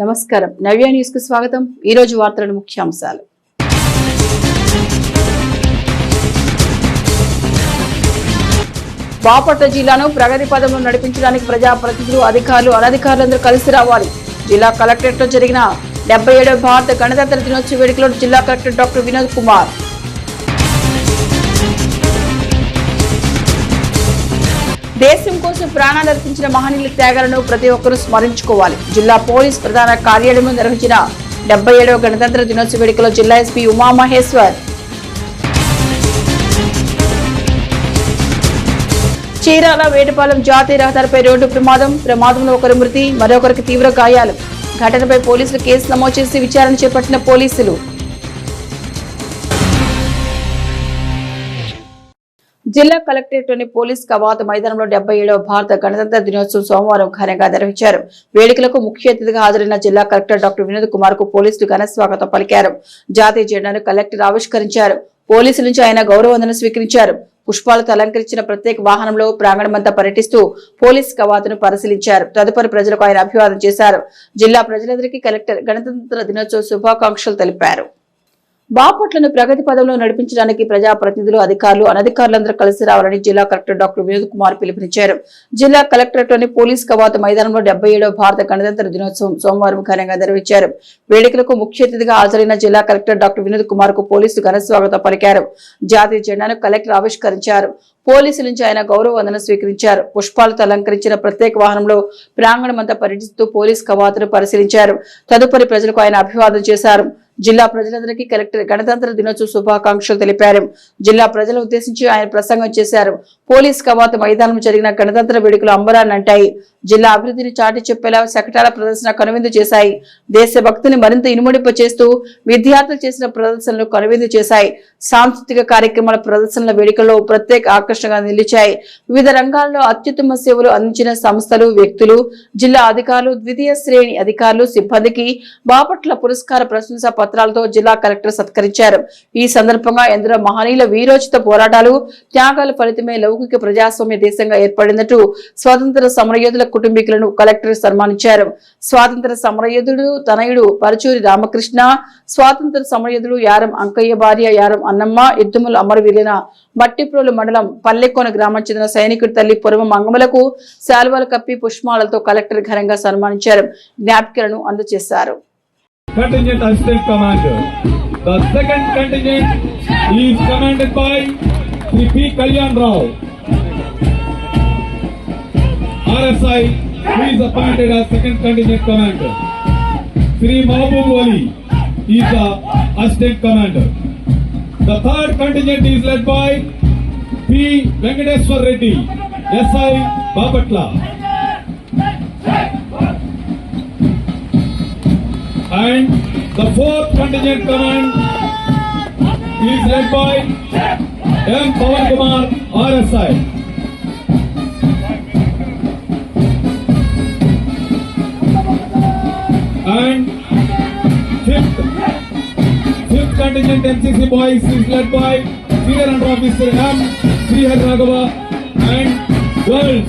నమస్కారం. నవ్య న్యూస్కు స్వాగతం. ఈ రోజు వార్తలను ముఖ్యాంశాలు. బాపట్ల జిల్లాను ప్రగతి పదంలో నడిపించడానికి ప్రజాప్రతినిధులు అధికారులు అనధికారులందరూ కలిసి రావాలి. జిల్లా కలెక్టరేట్లో జరిగిన డెబ్బై ఏడవ భారత గణతంత్ర దినోత్సవ వేడుకలో జిల్లా కలెక్టర్ డాక్టర్ వినోద్ కుమార్ దేశం కోసం ప్రాణాలు అర్పించిన మహనీయుల త్యాగాలను ప్రతి ఒక్కరూ స్మరించుకోవాలి. జిల్లా పోలీస్ ప్రధాన కార్యాలయంలో నిర్వహించిన డెబ్బై ఏడవ గణతంత్ర దినోత్సవ వేడుకలో జిల్లా ఎస్పీ ఉమామహేశ్వర్ చీరాల వేటపాలెం జాతీయ రహదారిపై రోడ్డు ప్రమాదం ప్రమాదంలో ఒకరి మృతి మరొకరికి తీవ్ర గాయాలు. ఘటనపై పోలీసులు కేసు నమోదు చేసి విచారణ చేపట్టిన పోలీసులు జిల్లా కలెక్టరేట్లోని పోలీస్ కవాతు మైదానంలో డెబ్బై ఏడవ భారత గణతంత్ర దినోత్సవం సోమవారం ఘనంగా నిర్వహించారు. వేడుకలకు ముఖ్య అతిథిగా హాజరైన జిల్లా కలెక్టర్ డాక్టర్ వినోద్ కుమార్కు పోలీసులు ఘన స్వాగతం పలికారు. జాతీయ జెండాను కలెక్టర్ ఆవిష్కరించారు. పోలీసుల నుంచి ఆయన గౌరవందన స్వీకరించారు. పుష్పాలతో అలంకరించిన ప్రత్యేక వాహనంలో ప్రాంగణమంతా పర్యటిస్తూ పోలీస్ కవాతును పరిశీలించారు. తదుపరి ప్రజలకు ఆయన అభివాదం చేశారు. జిల్లా ప్రజలందరికీ కలెక్టర్ గణతంత్ర దినోత్సవ శుభాకాంక్షలు తెలిపారు. బాపట్లను ప్రగతి పదంలో నడిపించడానికి ప్రజాప్రతినిధులు అధికారులు అనధికారులందరూ కలిసి రావాలని జిల్లా కలెక్టర్ డాక్టర్ వినోద్ కుమార్ పిలుపునిచ్చారు. జిల్లా కలెక్టరేట్లోని పోలీస్ కవాతు మైదానంలో డెబ్బై భారత గణతంత్ర దినోత్సవం సోమవారం ఘనంగా నిర్వహించారు. వేడుకలకు ముఖ్య అతిథిగా హాజరైన జిల్లా కలెక్టర్ డాక్టర్ వినోద్ కుమార్కు పోలీసులు ఘన స్వాగతం పలికారు. జాతీయ జెండాను కలెక్టర్ ఆవిష్కరించారు. పోలీసుల నుంచి ఆయన గౌరవ వందన స్వీకరించారు. పుష్పాలతో అలంకరించిన ప్రత్యేక వాహనంలో ప్రాంగణమంతా పర్యటిస్తూ పోలీస్ కవాతును పరిశీలించారు. తదుపరి ప్రజలకు ఆయన అభివాదం చేశారు. జిల్లా ప్రజలందరికీ కలెక్టర్ గణతంత్ర దినోత్సవ శుభాకాంక్షలు తెలిపారు. జిల్లా ప్రజలు ఉద్దేశించి ఆయన ప్రసంగం చేశారు. పోలీస్ కవాతు మైదానం జరిగిన గణతంత్ర వేడుకలు అంబరాన్ని అంటాయి. జిల్లా అభివృద్ధిని చాటి చెప్పేలా శకటాల ప్రదర్శన కనువిందు చేశాయి. దేశభక్తిని మరింత ఇనుమడింప చేస్తూ విద్యార్థులు చేసిన ప్రదర్శనలు కనువిందు చేశాయి. సాంస్కృతిక కార్యక్రమాల ప్రదర్శనల వేడుకల్లో ప్రత్యేక ఆకర్షణగా నిలిచాయి. వివిధ రంగాల్లో అత్యుత్తమ సేవలు అందించిన సంస్థలు వ్యక్తులు జిల్లా అధికారులు ద్వితీయ శ్రేణి అధికారులు సిబ్బందికి బాపట్ల పురస్కార ప్రశంసా పత్రాలతో జిల్లా కలెక్టర్ సత్కరించారు. ఈ సందర్భంగా ఎందరో మహనీయుల వీరోచిత పోరాటాలు త్యాగాల ఫలితమే లౌకిక ప్రజాస్వామ్య దేశంగా ఏర్పడినట్టు స్వాతంత్ర సమరయోధుల కుటుంబీకులను కలెక్టర్ సన్మానించారు స్వాతంత్ర సమరయోధుడు తనయుడు పరచూరి రామకృష్ణ స్వాతంత్ర సమరయోధుడు యారం అంకయ్య భార్య యారం అన్నమ్మ ఎద్దుముల అమరవీరిన మట్టిప్రోలు మండలం పల్లెకోన గ్రామం చెందిన సైనికుడి తల్లి పురమ మంగమలకు శాలువాలు కప్పి పుష్పాలతో కలెక్టర్ ఘనంగా సన్మానించారు జ్ఞాపికలను అందజేశారు contingent assistant commander. The second contingent is commanded by Sri P. Kalyan Rao. RSI, is appointed as second contingent commander. Sri Mahbub Ali is the assistant commander. The third contingent is led by P. Venkateswar Reddy, SI Bapatla. And the fourth contingent command is led by M. Pawan Kumar, RSI. And fifth, fifth contingent NCC boys is led by Senior Under Officer M. Srihar Raghava and girls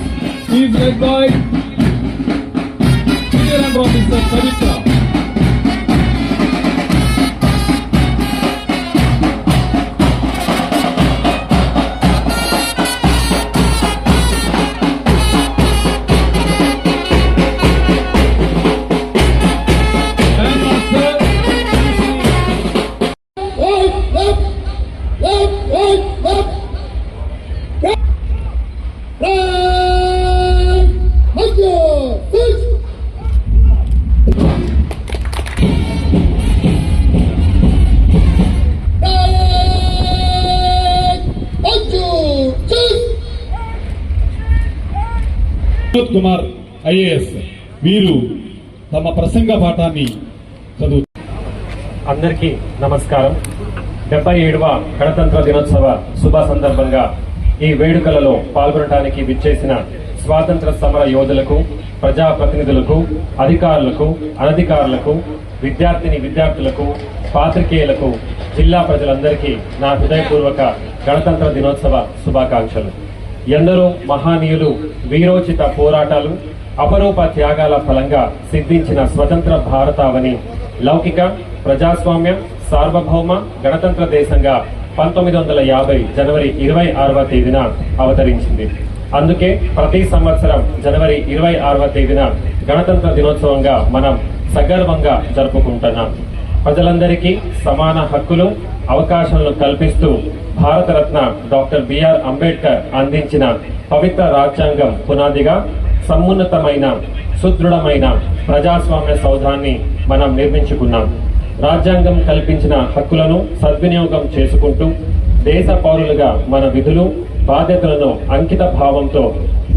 is led by Senior Under Officer Savitra. Vinod Kumar IAS. వీరు తమ ప్రసంగ పాఠాన్ని చదువు అందరికీ నమస్కారం. డెబ్బై ఏడవ గణతంత్ర దినోత్సవ శుభ సందర్భంగా ఈ వేడుకలలో పాల్గొనడానికి విచ్చేసిన స్వాతంత్ర సమర యోధులకు ప్రజాప్రతినిధులకు అధికారులకు అనధికారులకు విద్యార్థిని విద్యార్థులకు పాత్రికేయులకు జిల్లా ప్రజలందరికీ నా హృదయపూర్వక గణతంత్ర దినోత్సవ శుభాకాంక్షలు. ఎందరో మహానీయులు వీరోచిత పోరాటాలు అపరూప త్యాగాల ఫలంగా సిద్ధించిన స్వతంత్ర భారతావని లౌకిక ప్రజాస్వామ్య సార్వభౌమ గణతంత్ర దేశంగా పంతొమ్మిది వందల యాభై జనవరి ఇరవై ఆరవ తేదీన అవతరించింది. అందుకే ప్రతి సంవత్సరం జనవరి ఇరవై ఆరవ తేదీన గణతంత్ర దినోత్సవంగా మనం సగర్వంగా జరుపుకుంటున్నాం. ప్రజలందరికీ సమాన హక్కులు అవకాశాలను కల్పిస్తూ భారతరత్న డాక్టర్ బిఆర్ అంబేద్కర్ అందించిన పవిత్ర రాజ్యాంగం పునాదిగా సమున్నతమైన సుదృఢమైన ప్రజాస్వామ్య సౌధాన్ని మనం నిర్మించుకున్నాం. రాజ్యాంగం కల్పించిన హక్కులను సద్వినియోగం చేసుకుంటూ దేశ పౌరులుగా మన విధులు బాధ్యతలను అంకిత భావంతో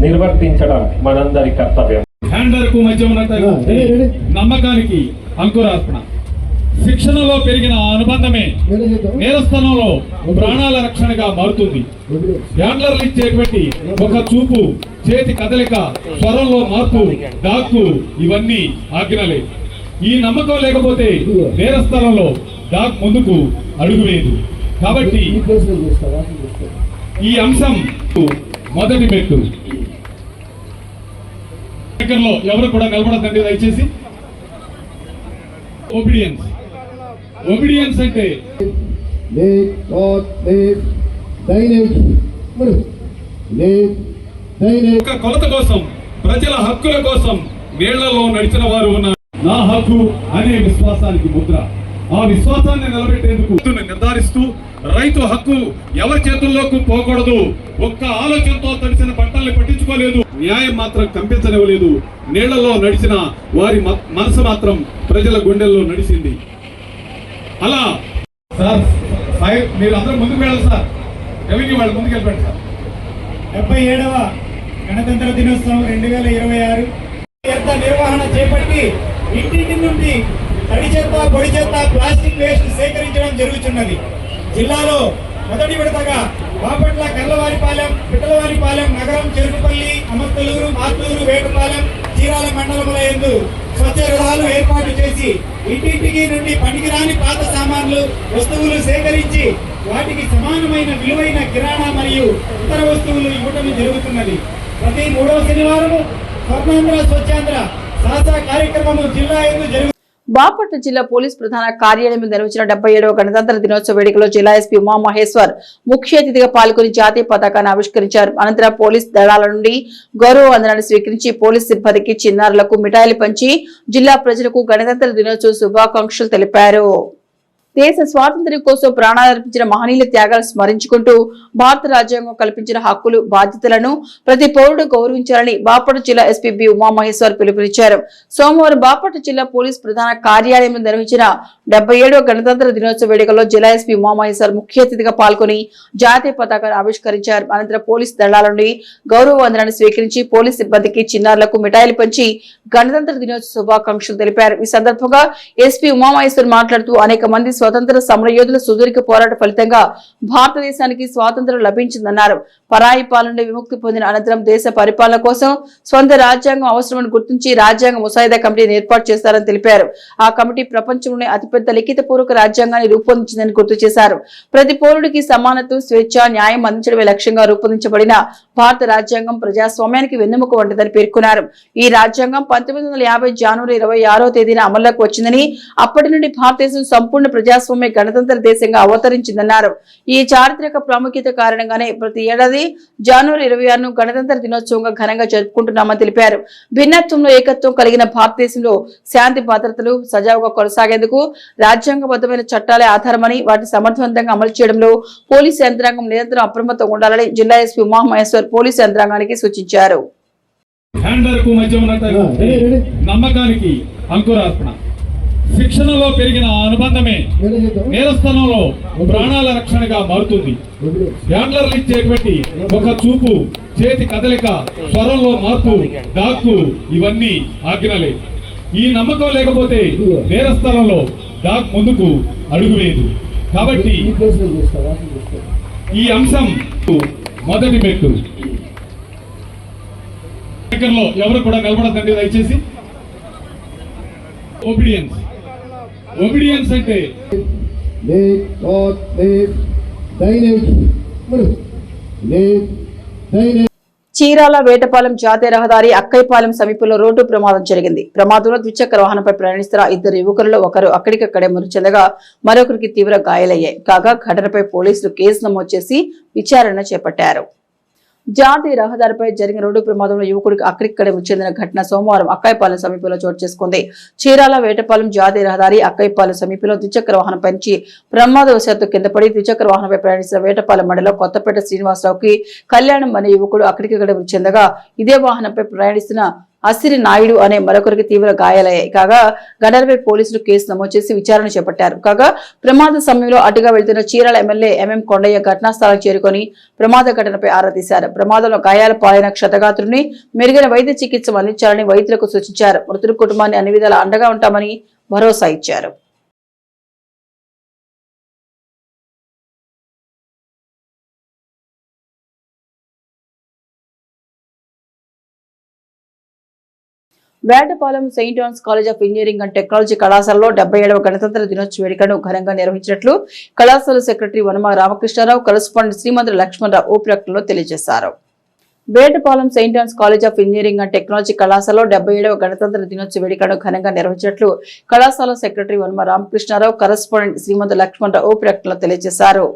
నిర్వర్తించడం మనందరి కర్తవ్యం. మధ్య నమ్మకానికి అంకురార్పణ. శిక్షణలో పెరిగిన అనుబంధమే నేరస్థానంలో ప్రాణాల రక్షణగా మారుతుంది. హ్యాండ్లర్లు ఇచ్చేటువంటి ఒక చూపు చేతి కదలిక స్వరంలో మార్పు డాక్కు ఇవన్నీ ఆజ్ఞలే. ఈ నమ్మకం లేకపోతే నేరస్థలంలో డాక్ ముందుకు అడుగు వేయదు కాబట్టి ఈ అంశం మొదటి మెట్టు. ఎవరు కూడా నిలబడదండి దయచేసి. ఒబిడియన్స్ ఒబిడియన్స్ అంటే? ఒక కొలత కోసం ప్రజల హక్కుల కోసం నీళ్ళలో నడిచిన వారు ఉన్నారు. నా హక్కు అనే విశ్వాసానికి ముద్ర. ఆ విశ్వాసాన్ని నిలబెట్టేందుకు నిర్ధారిస్తూ రైతు హక్కు ఎవరి చేతుల్లోకి పోకూడదు. ఒక్క ఆలోచనతో తడిసిన బట్టల్ని పట్టించుకోలేదు. న్యాయం మాత్రం కంపించనివ్వలేదు నీళ్ళలో నడిచిన వారి మనసు మాత్రం ప్రజల గుండెల్లో నడిచింది. అలా. సార్ సార్ మీరు అందరూ ముందుకు వెళ్ళాలి సార్. రెవెన్యూ వాళ్ళు ముందుకు వెళ్ళండి సార్. డెబ్బై ఏడవ గణతంత్ర దినోత్సవం రెండు వేల ఇరవై ఆరు చెత్త నిర్వహణ చేపట్టి ఇంటింటి నుండి తడి చెత్త పొడి చెత్త ప్లాస్టిక్ వేస్ట్ సేకరించడం జరుగుతున్నది జిల్లాలో మొదటి విడతగా బాపట్ల కర్లవారిపాలెం పిట్టలవారిపాలెం నగరం చెరుకుపల్లి అమర్తలూరు మాత్తూరు వేటపాలెం చీరాల మండలముల ఎందు స్వచ్ఛ రథాలు ఏర్పాటు చేసి ఇంటింటికి నుండి పనికిరాని పాత సామాన్లు వస్తువులు సేకరించి వాటికి సమానమైన విలువైన కిరాణా మరియు ఇతర వస్తువులు ఇవ్వటం జరుగుతున్నది. ప్రతి మూడవ శనివారము స్వర్ణాంధ్ర స్వచ్ఛాంధ్ర సాహస కార్యక్రమము జిల్లా ఎందు జరుగుతుంది బాపట్ల జిల్లా పోలీస్ ప్రధాన కార్యాలయం నిర్వహించిన డెబ్బై ఏడవ గణతంత్ర దినోత్సవ వేడుకలో జిల్లా ఎస్పీ ఉమామహేశ్వర్ ముఖ్య అతిథిగా పాల్గొని జాతీయ పతాకాన్ని ఆవిష్కరించారు. అనంతరం పోలీస్ దళాల నుండి గౌరవ వందనాన్ని స్వీకరించి పోలీస్ సిబ్బందికి చిన్నారులకు మిఠాయిలు పంచి జిల్లా ప్రజలకు గణతంత్ర దినోత్సవ శుభాకాంక్షలు తెలిపారు. దేశ స్వాతంత్ర్యం కోసం ప్రాణాలర్పించిన మహనీయుల త్యాగాలు స్మరించుకుంటూ భారత రాజ్యాంగం కల్పించిన హక్కులు బాధ్యతలను ప్రతి పౌరుడు గౌరవించాలని బాపట జిల్లా ఎస్పీ బి ఉమామహేశ్వర్ పిలుపునిచ్చారు. సోమవారం బాపట జిల్లా పోలీస్ ప్రధాన కార్యాలయంలో నిర్వహించిన డెబ్బై ఏడవ గణతంత్ర దినోత్సవ వేడుకల్లో జిల్లా ఎస్పీ ఉమామహేశ్వర్ ముఖ్య అతిథిగా పాల్గొని జాతీయ పతాకాన్ని ఆవిష్కరించారు. అనంతరం పోలీస్ దళాల నుండి గౌరవ వందనాన్ని స్వీకరించి పోలీస్ సిబ్బందికి చిన్నారులకు మిఠాయిలు పంచి గణతంత్ర దినోత్సవ శుభాకాంక్షలు తెలిపారు. ఈ సందర్భంగా ఎస్పీ ఉమామహేశ్వర్ మాట్లాడుతూ అనేక మంది స్వతంత్ర సమరయోధుల సుదీర్ఘ పోరాట ఫలితంగా భారతదేశానికి స్వాతంత్రం లభించిందన్నారు. పరాయి పాలన విముక్తి పొందిన అనంతరం దేశ పరిపాలన కోసం స్వంత రాజ్యాంగం అవసరమని గుర్తించి రాజ్యాంగ ముసాయిదా కమిటీని ఏర్పాటు చేస్తారని తెలిపారు. ఆ కమిటీ ప్రపంచంలోనే అతిపెద్ద లిఖిత పూర్వక రాజ్యాంగాన్ని రూపొందించిందని గుర్తు చేశారు. ప్రతి పౌరుడికి సమానత్వం స్వేచ్ఛ న్యాయం అందించడమే లక్ష్యంగా రూపొందించబడిన భారత రాజ్యాంగం ప్రజాస్వామ్యానికి వెన్నెముక వంటిదని పేర్కొన్నారు. ఈ రాజ్యాంగం పంతొమ్మిది వందల యాభై జనవరి ఇరవై ఆరో తేదీన అమల్లోకి వచ్చిందని అప్పటి నుండి భారతదేశం సంపూర్ణ ప్రజా ప్రజాస్వామ్య గణతంత్ర దేశంగా అవతరించిందన్నారు. ఈ చారిత్రక ప్రాముఖ్యత కారణంగానే ప్రతి ఏడాది జనవరి ఇరవై ఆరును గణతంత్ర దినోత్సవంగా ఘనంగా జరుపుకుంటున్నామని తెలిపారు. భిన్నత్వంలో ఏకత్వం కలిగిన భారతదేశంలో శాంతి భద్రతలు సజావుగా కొనసాగేందుకు రాజ్యాంగబద్ధమైన చట్టాలే ఆధారమని వాటిని సమర్థవంతంగా అమలు చేయడంలో పోలీసు యంత్రాంగం నిరంతరం అప్రమత్తంగా ఉండాలని జిల్లా ఎస్పీ ఉమామహేశ్వర్ పోలీసు యంత్రాంగానికి సూచించారు. నమ్మకానికి అంకురార్పణ. శిక్షణలో పెరిగిన అనుబంధమే నేరస్థానంలో ప్రాణాల రక్షణగా మారుతుంది. హ్యాండ్లర్లు ఇచ్చేటువంటి ఒక చూపు చేతి కదలిక స్వరంలో మార్పు డాక్కు ఇవన్నీ ఆజ్ఞలే. ఈ నమ్మకం లేకపోతే నేరస్థలంలో డాక్ ముందుకు అడుగు వేయదు కాబట్టి ఈ అంశం మొదటి మెట్టు. ఎవరు కూడా నిలబడదండి దయచేసి. ఒబిడియన్స్ ఒబిడియన్స్ అంటే? లేక్ నాట్ లేక్ డైనేట్ మరి లేక్ డైనేట్ చీరాల వేటపాలెం జాతీయ రహదారి అక్కైపాలెం సమీపంలో రోడ్డు ప్రమాదం జరిగింది. ప్రమాదంలో ద్విచక్ర వాహనంపై ప్రయాణిస్తున్న ఇద్దరు యువకులలో ఒకరు అక్కడికక్కడే మృతి చెందగా మరొకరికి తీవ్ర గాయాలయ్యాయి. కాగా ఘటనపై పోలీసులు కేసు నమోదు చేసి విచారణ చేపట్టారు. జాతీయ రహదారిపై జరిగిన రోడ్డు ప్రమాదంలో యువకుడికి అక్కడిక్కడే చెందిన ఘటన సోమవారం అక్కాయిపాలెం సమీపంలో చోటు చేసుకుంది. చీరాల వేటపాలెం జాతీయ రహదారి అక్కాయిపాలెం సమీపంలో ద్విచక్ర వాహనం పంచి ప్రమాదవశాత్తు కింద పడి ద్విచక్ర వాహనంపై ప్రయాణిస్తున్న వేటపాలెం మండలం కొత్తపేట శ్రీనివాసరావుకి కళ్యాణం అనే యువకుడు అక్కడికి చెందగా ఇదే వాహనంపై ప్రయాణిస్తున్న అసిరి నాయుడు అనే మరొకరికి తీవ్ర గాయాలయ్యాయి. కాగా ఘటనపై పోలీసులు కేసు నమోదు చేసి విచారణ చేపట్టారు. కాగా ప్రమాద సమయంలో అటుగా వెళ్తున్న చీరాల ఎమ్మెల్యే ఎంఎం కొండయ్య ఘటనా స్థలం చేరుకొని ప్రమాద ఘటనపై ఆరా తీశారు. ప్రమాదంలో గాయాల పాలైన క్షతగాత్రుని మెరుగైన వైద్య చికిత్స అందించాలని వైద్యులకు సూచించారు. మృతుడి కుటుంబాన్ని అన్ని విధాలా అండగా ఉంటామని భరోసా ఇచ్చారు. Vetapalem saint John's college of engineering and technology కళాశాలలో డెబ్బై ఏడవ గణతంత్ర దినోత్సవ వేడుకను ఘనంగా నిర్వహించినట్లు కళాశాల సెక్రటరీ వనమ రామకృష్ణారావు కరస్పాండెంట్ శ్రీమంతుల లక్ష్మణరావు ఓ ప్రకటనలో తెలియజేశారు. Vetapalem saint John's college of engineering and technology కళాశాలలో డెబ్బై ఏడవ గణతంత్ర దినోత్సవ వేడుకను ఘనంగా నిర్వహించినట్లు కళాశాల సెక్రటరీ వనమ రామకృష్ణారావు కరస్పాండెంట్ శ్రీమంత లక్ష్మణరావు ఓ ప్రకటనలో తెలియజేశారు.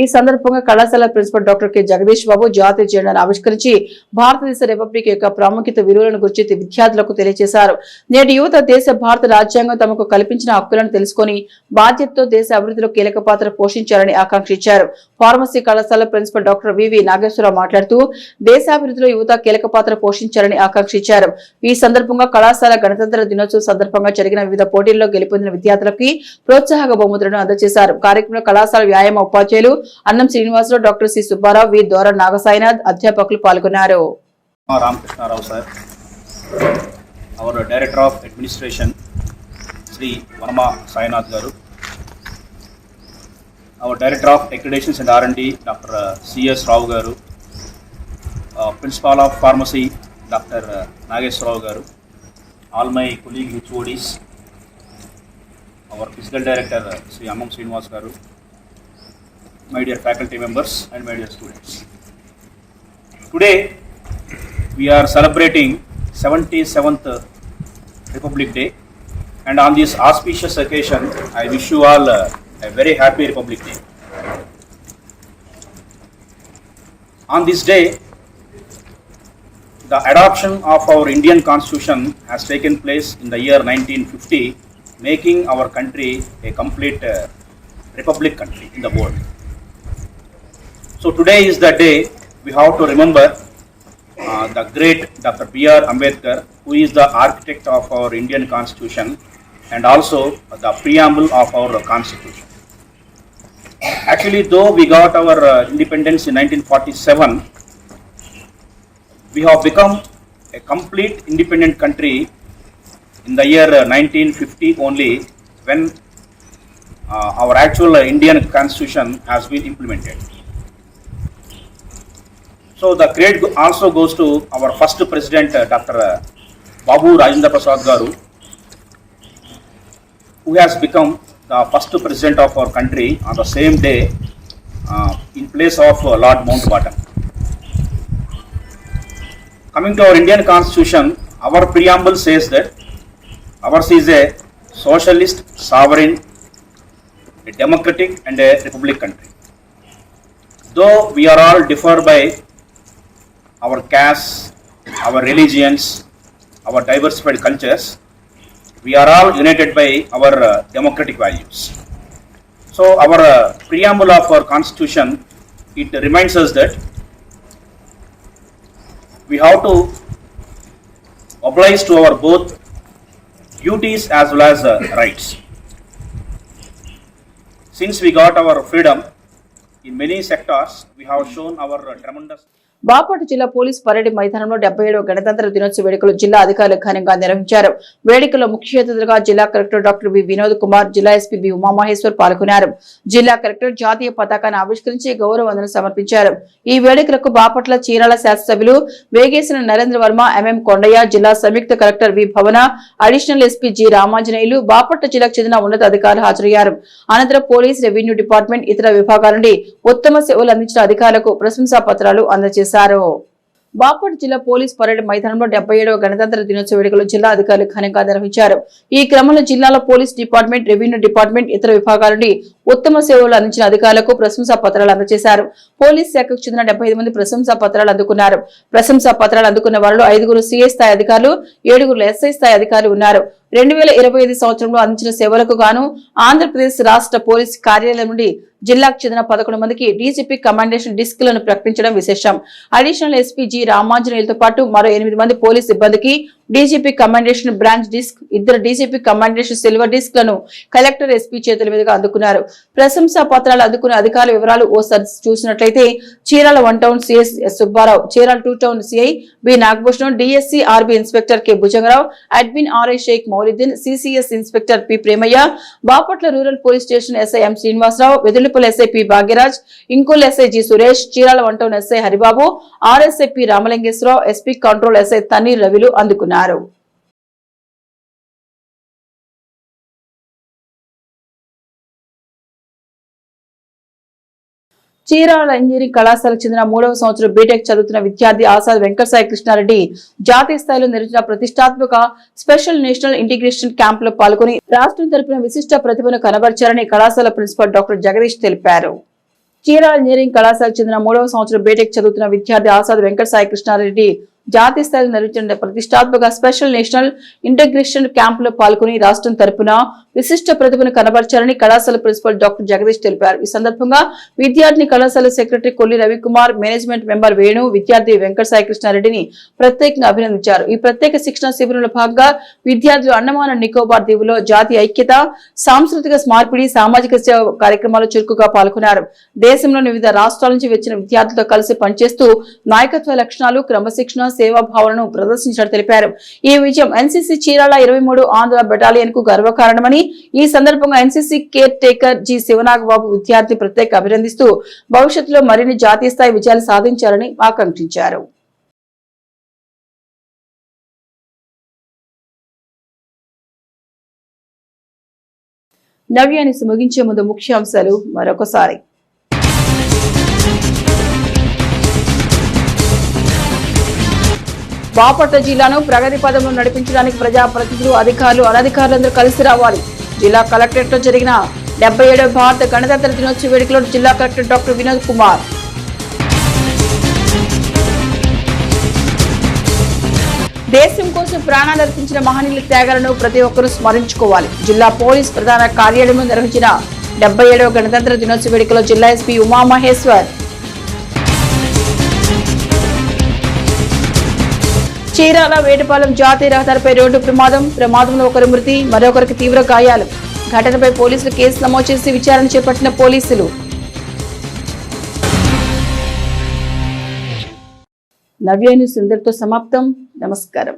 ఈ సందర్భంగా కళాశాల principal doctor K. Jagadish Babu జాతీయ జెండాను ఆవిష్కరించి భారతదేశ రిపబ్లిక్ యొక్క ప్రాముఖ్యత విలువలను గురించి విద్యార్థులకు తెలియజేశారు. నేటి యువత దేశ భారత రాజ్యాంగం తమకు కల్పించిన హక్కులను తెలుసుకొని బాధ్యతతో దేశ అభివృద్ధిలో కీలక పాత్ర పోషించాలని ఆకాంక్షించారు. ఫార్మసీ కళాశాల ప్రిన్సిపల్ డాక్టర్ వివి నాగేశ్వరరావు మాట్లాడుతూ దేశాభివృద్ధిలో యువత కీలక పాత్ర పోషించాలని ఆకాంక్షించారు. ఈ సందర్భంగా కళాశాల గణతంత్ర దినోత్సవం సందర్భంగా జరిగిన వివిధ పోటీల్లో గెలుపొందిన విద్యార్థులకి ప్రోత్సాహక బహుమతులను అందజేశారు. కార్యక్రమంలో కళాశాల వ్యాయామ ఉపాధ్యాయులు Annam Srinivasarao doctor C Subbarao V ద్వారా నాగసాయినాథ్ అధ్యాపకులు పాల్గొన్నారు. Ramakrishnarao sir our director of administration Shri Varma Sainath garu our director of accreditations and RMD doctor uh, CS Rao garu principal of pharmacy doctor uh, Nageswararao garu all my colleague HODs our physical director Shri Ammam Srinivas garu my dear faculty members and my dear students. Today, we are celebrating 77th Republic Day and on this auspicious occasion I wish you all uh, a very happy Republic Day. On this day the adoption of our Indian Constitution has taken place in the year 1950 making our country a complete uh, republic country in the world. So today is the day we have to remember uh, the great Dr. B.R. Ambedkar, who is the architect of our Indian Constitution and also the preamble of our Constitution. Actually, though we got our uh, independence in 1947, we have become a complete independent country in the year uh, 1950 only when uh, our actual uh, Indian Constitution has been implemented. So the credit also goes to our first president, uh, Dr. uh, Babu Rajendra Prasad Garu, who has become the first president of our country on the same day uh, in place of uh, Lord Mountbatten. Coming to our Indian Constitution, our preamble says that ours is a socialist, sovereign, a democratic and a republic country. Though we are all differ by our castes, our religions, our diversified cultures, we are all united by our uh, democratic values. So our uh, preamble of our constitution, it reminds us that we have to oblige to our both duties as well as uh, rights. Since we got our freedom, in many sectors, we have shown our uh, tremendous Bapat జిల్లా police parade మైదానంలో డెబ్బై ఏడవ గణతంత్ర దినోత్సవ వేడుకలు జిల్లా అధికారులు ఘనంగా నిర్వహించారు. వేడుకలో ముఖ్య అతిథులుగా జిల్లా collector doctor V Vinod Kumar జిల్లా ఎస్పీ బి ఉమామహేశ్వర్ పాల్గొన్నారు. జిల్లా కలెక్టర్ జాతీయ పతాకాన్ని ఆవిష్కరించి గౌరవందనం సమర్పించారు. ఈ వేడుకలకు బాపట్ల చీరాల శాసనసభ్యులు వేగేసిన నరేంద్ర వర్మ ఎంఎం కొండయ్య జిల్లా సంయుక్త collector V Bhavana additional SP G Ramanjaneyulu Bapatla జిల్లాకు చెందిన ఉన్నత అధికారులు హాజరయ్యారు. అనంతరం పోలీస్ రెవెన్యూ డిపార్ట్మెంట్ ఇతర విభాగాల నుండి ఉత్తమ సేవలు అందించిన అధికారులకు ప్రశంసా పత్రాలు అందజేశారు. బాపట్ జిల్లా పోలీస్ పరేడ్ మైదానంలో డెబ్బై ఏడవ గణతంత్ర దినోత్సవ వేడుకలు జిల్లా అధికారులు ఘనంగా నిర్వహించారు. ఈ క్రమంలో జిల్లాలో పోలీస్ డిపార్ట్మెంట్ రెవెన్యూ డిపార్ట్మెంట్ ఇతర విభాగాల నుండి ఉత్తమ సేవలు అందించిన అధికారులకు ప్రశంసా పత్రాలు అందజేశారు. పోలీస్ శాఖకు చెందిన డెబ్బై మంది ప్రశంసా పత్రాలు అందుకున్నారు. ప్రశంసా పత్రాలు అందుకున్న వారిలో ఐదుగురు సీఏ స్థాయి అధికారులు ఏడుగురు ఎస్ఐ స్థాయి అధికారులు ఉన్నారు. రెండు వేల ఇరవై ఐదు సంవత్సరంలో అందించిన సేవలకు గాను ఆంధ్రప్రదేశ్ రాష్ట్ర పోలీస్ కార్యాలయం నుండి జిల్లాకు చెందిన పదకొండు మందికి డీజీపీ కమాండేషన్ డిస్క్లను ప్రకటించడం విశేషం. అడిషనల్ ఎస్పీ జి రామాంజనేయులతో పాటు మరో ఎనిమిది మంది పోలీస్ సిబ్బందికి డీజీపీ కమాండేషన్ బ్రాంచ్ డిస్క్ ఇద్దరు డీజీపీ కమాండేషన్ సిల్వర్ డిస్క్లను కలెక్టర్ ఎస్పీ చేతుల మీదుగా అందుకున్నారు. ప్రశంసా పత్రాలు అందుకున్న అధికారుల వివరాలు ఓసారి చూసినట్లయితే Chirala one town CS Subbarao Chirala two town CI B Nagabhushanam DSC RB inspector K Bhujangarao admin RI Shaik Mouliddin CCS inspector P Premaiah Bapatla rural police station SI M Srinivasarao వెదులు SI P Bhagyaraj ఇంకుల్ SI G Suresh Chirala one town SI Haribabu RSI P Ramalingeswararao SP control SI తనీర్ రవిలు అందుకున్నారు. Chirala engineering కళాశాలకు చెందిన మూడవ సంవత్సరం BTech చదువుతున్న విద్యార్థి ఆసాద్ వెంకటసాయి కృష్ణారెడ్డి జాతీయ స్థాయిలో నిర్వహించిన ప్రతిష్టాత్మక స్పెషల్ నేషనల్ ఇంటిగ్రేషన్ క్యాంప్లో పాల్గొని రాష్ట్రం తరపున విశిష్ట ప్రతిభను కనబర్చారని కళాశాల ప్రిన్సిపల్ డాక్టర్ జగదీష్ తెలిపారు. చీరాల ఇంజనీరింగ్ కళాశాలకు చెందిన మూడవ సంవత్సరం బీటెక్ చదువుతున్న విద్యార్థి ఆసాద్ వెంకట సాయి కృష్ణారెడ్డి జాతీయ స్థాయిలో నిర్వహించిన ప్రతిష్టాత్మక స్పెషల్ నేషనల్ ఇంటగ్రేషన్ క్యాంపులో పాల్గొని రాష్ట్రం తరపున విశిష్ట ప్రతిభను కనబర్చారని కళాశాల ప్రిన్సిపల్ డాక్టర్ జగదీష్ తెలిపారు. ఈ సందర్భంగా విద్యార్థిని కళాశాల secretary Kolli Ravikumar management member Venu విద్యార్థి వెంకట సాయి కృష్ణారెడ్డిని ప్రత్యేకంగా అభినందించారు. ఈ ప్రత్యేక శిక్షణ శిబిరంలో భాగంగా విద్యార్థులు అండమాన నికోబార్ దీవులో జాతీయ ఐక్యత సాంస్కృతిక మార్పిడి సామాజిక సేవ కార్యక్రమాల్లో చురుకుగా పాల్గొన్నారు. దేశంలోని వివిధ రాష్ట్రాల నుంచి వచ్చిన విద్యార్థులతో కలిసి పనిచేస్తూ నాయకత్వ లక్షణాలు క్రమశిక్షణ సేవా భావాలను ప్రదర్శించినట్టు తెలిపారు. ఈ విజయం ఎన్సీసీ చీరాల ఇరవై మూడు ఆంధ్ర బెటాలియన్కు గర్వకారణమని ఈ సందర్భంగా NCC caretaker G Sivanagababu విద్యార్థి ప్రత్యేక అభినందిస్తూ భవిష్యత్తులో మరిన్ని జాతీయ స్థాయి విజయాలు సాధించాలని ఆకాంక్షించారు. నవ్యాన్ని ముగించే ముందు ముఖ్యాంశాలు మరొకసారి. బాపట్ల జిల్లాను ప్రగతి పదంలో నడిపించడానికి ప్రజాప్రతినిధులు అధికారులు అనధికారులందరూ కలిసి రావాలి. జిల్లా కలెక్టరేట్లో జరిగిన డెబ్బై ఏడవ భారత గణతంత్ర దినోత్సవ వేడుకలో జిల్లా కలెక్టర్ డాక్టర్ వినోద్ కుమార్. దేశం కోసం ప్రాణాలు అర్పించిన మహనీయుల త్యాగాలను ప్రతి ఒక్కరూ స్మరించుకోవాలి. జిల్లా పోలీస్ ప్రధాన కార్యాలయంలో నిర్వహించిన డెబ్బై ఏడవ గణతంత్ర దినోత్సవ వేడుకలో జిల్లా ఎస్పీ ఉమామహేశ్వర్ చీరాల వేటపాలెం జాతీయ రహదారిపై రోడ్డు ప్రమాదం. ప్రమాదంలో ఒకరి మృతి మరొకరికి తీవ్ర గాయాలు. ఘటనపై పోలీసులు కేసు నమోదు చేసి విచారణ చేపట్టిన పోలీసులు. నవ్య సుందర్తో సమాప్తం. నమస్కారం.